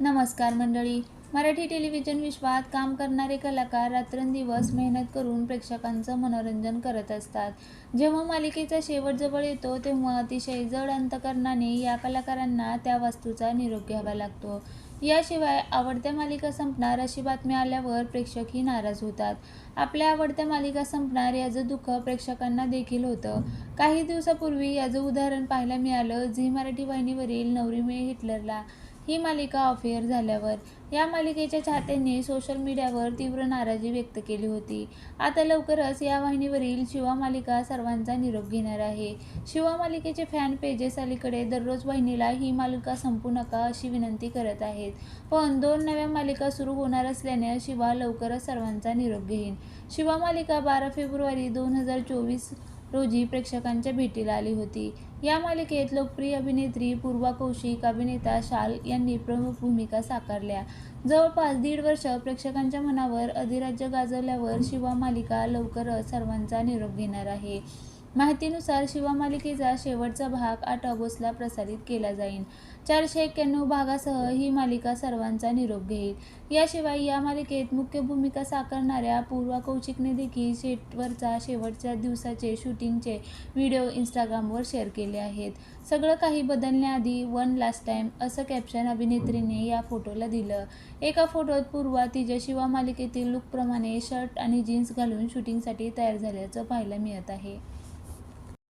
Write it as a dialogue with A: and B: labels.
A: नमस्कार मंडळी. मराठी टेलिव्हिजन विश्वात काम करणारे कलाकार रात्रंदिवस मेहनत करून प्रेक्षकांचं मनोरंजन करत असतात. जेव्हा मालिकेचा शेवट जवळ येतो तेव्हा अतिशय जड अंतकरणाने या कलाकारांना त्या वस्तूचा निरोप घ्यावा लागतो. याशिवाय आवडत्या मालिका संपणार अशी बातमी आल्यावर प्रेक्षकही नाराज होतात. आपल्या आवडत्या मालिका संपणार याचं दुःख प्रेक्षकांना देखील होतं. काही दिवसापूर्वी याचं उदाहरण पाहायला मिळालं. झी मराठी वाहिनीवरील नवरी मे हिटलरला. ही मालिका अफेअर झाल्यावर या मालिकेच्या चाहत्यांनी सोशल मीडियावर तीव्र नाराजी व्यक्त केली होती. आता लवकरच या वाहिनीवरील शिवा मालिका सर्वांचा निरोप घेणार आहे. शिवा मालिकेचे फॅन पेजेस अलीकडे दररोज वाहिनीला ही मालिका संपू नका अशी विनंती करत आहेत. पण दोन नव्या मालिका सुरू होणार असल्याने शिवा लवकरच सर्वांचा निरोप घेईन. शिवा मालिका बारा फेब्रुवारी दोन हजार चोवीस रोजी प्रेक्षकांच्या भेटीला आली होती. या मालिकेत लोकप्रिय अभिनेत्री पूर्वा कौशिक अभिनेता शाल यांनी प्रमुख भूमिका साकारल्या. जवळपास दीड वर्ष प्रेक्षकांच्या मनावर अधिराज्य गाजवल्यावर शिवा मालिका लवकरच सर्वांचा निरोप घेणार आहे. माहितीनुसार शिवा मालिकेचा शेवटचा भाग आठ ऑगस्टला प्रसारित केला जाईल. चारशे एक्क्याण्णव भागासह ही मालिका सर्वांचा निरोप घेईल. याशिवाय या मालिकेत मुख्य भूमिका साकारणाऱ्या पूर्वा कौशिकने देखील शेटवरचा शेवटच्या दिवसाचे शूटिंगचे व्हिडिओ इंस्टाग्रामवर शेअर केले आहेत. सगळं काही बदलण्याआधी वन लास्ट टाइम असं कॅप्शन अभिनेत्रीने या फोटोला दिलं. एका फोटोत पूर्वा तिच्या शिवा मालिकेतील लुकप्रमाणे शर्ट आणि जीन्स घालून शूटिंगसाठी तयार झाल्याचं पाहायला मिळत आहे.